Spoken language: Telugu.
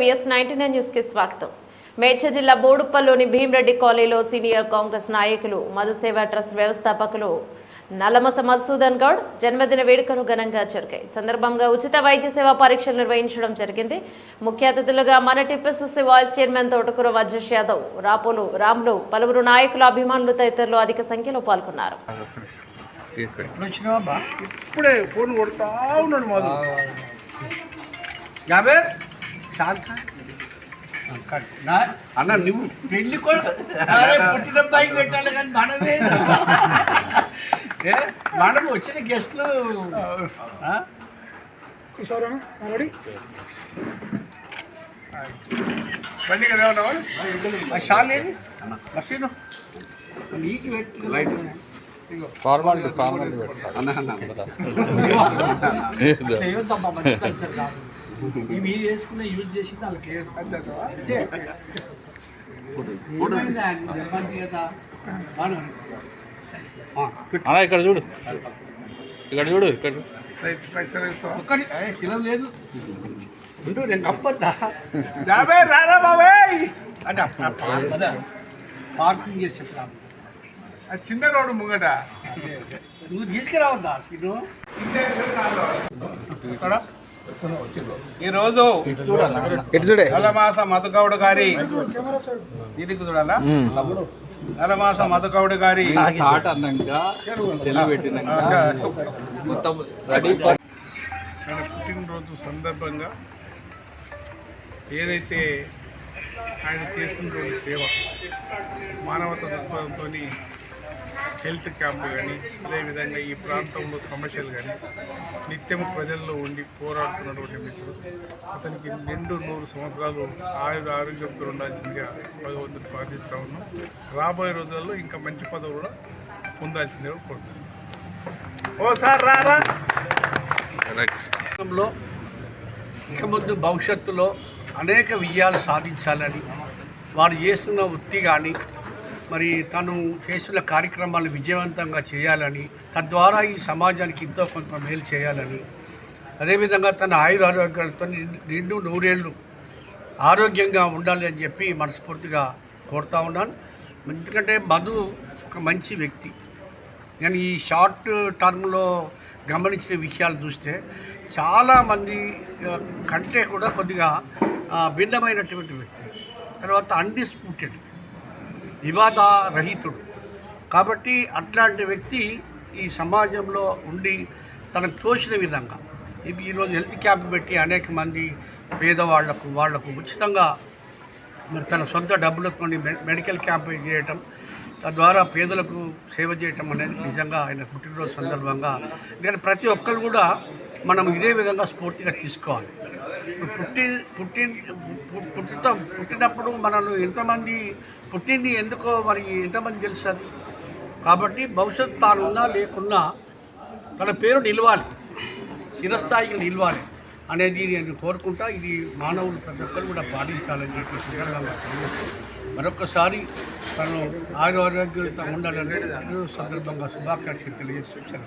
విఎస్ నైన్టీ నైన్ న్యూస్కి స్వాగతం. మేడ్చల్ జిల్లా బోడుప్పల్లోని భీమరెడ్డి కాలనీలో సీనియర్ కాంగ్రెస్ నాయకులు మధుసేవ ట్రస్ట్ వ్యవస్థాపకులు నల్లమస మధుసూదన్ గౌడ్ జన్మదిన వేడుకలు ఘనంగా జరిగాయి. సందర్భంగా ఉచిత వైద్య సేవా పరీక్షలు నిర్వహించడం జరిగింది. ముఖ్య అతిథులుగా మన టిపిసిసి వైస్ చైర్మన్ తోటకూర వజ్రేష్ యాదవ్ రాపోలు రాములు పలువురు నాయకుల అభిమానులు తదితరులు అధిక సంఖ్యలో పాల్గొన్నారు. ఇప్పుడే ఫోన్ కొడతా ఉన్నాడు అన్న నువ్వు పెళ్ళి కొడుకు పెట్టాలి కానీ మనదే ఏ మనం వచ్చిన గెస్ట్లు ఆ? బండి కదా ఉన్నావా ఆ షాల్ ఏది? మసీను నీకు పెట్టి. లైట్. ఫార్మాలిటీ ఫార్మాలిటీ పెట్టాలి అన్న అన్న. మీరు వేసుకున్న యూజ్ చేసి వాళ్ళకి అంతే ఏమైందా? చెప్పండి కదా? బాగా అలా ఇక్కడ చూడు. ఇక్కడ చూడు ఇక్కడ. ఒక్కడి కిలో లేదు. ఉండు నేను కప్పద్దా? జాబేర్ రారా బాబాయ్! అంటే పార్కింగ్ చేసి చెప్పరా చిన్న రోడ్డు ముంగట. నువ్వు తీసుకురావద్దా? సీను ఈరోజు నలమాస మధుగౌడ్ గారి ఇది చూడాలా? నలమాస మధుగౌడ్ గారి ఆయన పుట్టినరోజు సందర్భంగా ఏదైతే ఆయన చేస్తున్నటువంటి సేవ మానవత దృక్పథంతో హెల్త్ క్యాంపు కానీ అదేవిధంగా ఈ ప్రాంతంలో సమస్యలు కానీ నిత్యం ప్రజల్లో ఉండి పోరాడుతున్నటువంటి మిత్రుడు. అతనికి నిండు నూరు సంవత్సరాలు ఆయుధ ఆరోగ్యంతో ఉండాల్సిందిగా భగవంతుడు ప్రార్థిస్తూ ఉన్నాం. రాబోయే రోజుల్లో ఇంకా మంచి పదవులు కూడా పొందాల్సిందిగా కోరుతున్నాం. ఓ సార్ రారా ఇక ముందు భవిష్యత్తులో అనేక విజయాలు సాధించాలని వారు చేస్తున్న వృత్తి కానీ మరి తను చేస్తున్న కార్యక్రమాలు విజయవంతంగా చేయాలని తద్వారా ఈ సమాజానికి ఎంతో కొంత మేలు చేయాలని. అదేవిధంగా తన ఆయుర ఆరోగ్యాలతో నిండు నూరేళ్ళు ఆరోగ్యంగా ఉండాలి అని చెప్పి మనస్ఫూర్తిగా కోరుతా ఉన్నాను. ఎందుకంటే మధు ఒక మంచి వ్యక్తి. నేను ఈ షార్ట్ టర్మ్లో గమనించిన విషయాలు చూస్తే చాలామంది కంటే కూడా కొద్దిగా భిన్నమైనటువంటి వ్యక్తి. తర్వాత అన్డిస్ప్యూటెడ్. వివాద రహితుడు కాబట్టి అట్లాంటి వ్యక్తి ఈ సమాజంలో ఉండి తనకు తోచిన విధంగా ఇవి ఈరోజు హెల్త్ క్యాంప్ పెట్టి అనేక మంది పేదవాళ్ళకు వాళ్ళకు ఉచితంగా మరి తన సొంత డబ్బులతో మెడికల్ క్యాంప్ చేయటం తద్వారా పేదలకు సేవ చేయటం అనేది నిజంగా ఆయన పుట్టినరోజు సందర్భంగా. కానీ ప్రతి ఒక్కరు కూడా మనం ఇదే విధంగా స్ఫూర్తిగా తీసుకోవాలి. పుట్టి పుట్టి పుట్టితో పుట్టుతాం పుట్టినప్పుడు మనల్ని ఎంతమంది పుట్టింది ఎందుకో మరి ఎంతమంది తెలుస్తుంది కాబట్టి భవిష్యత్తు తానున్నా లేకున్నా తన పేరు నిలవాలి. చిరస్థాయికి నిలవాలి అనేది నేను కోరుకుంటా. ఇది మానవులు ప్రతి ఒక్కరు కూడా పాటించాలని చెప్పి మరొకసారి తను ఆరోగ్యంతో ఉండాలని సందర్భంగా శుభాకాంక్షలు తెలియజేస్తూ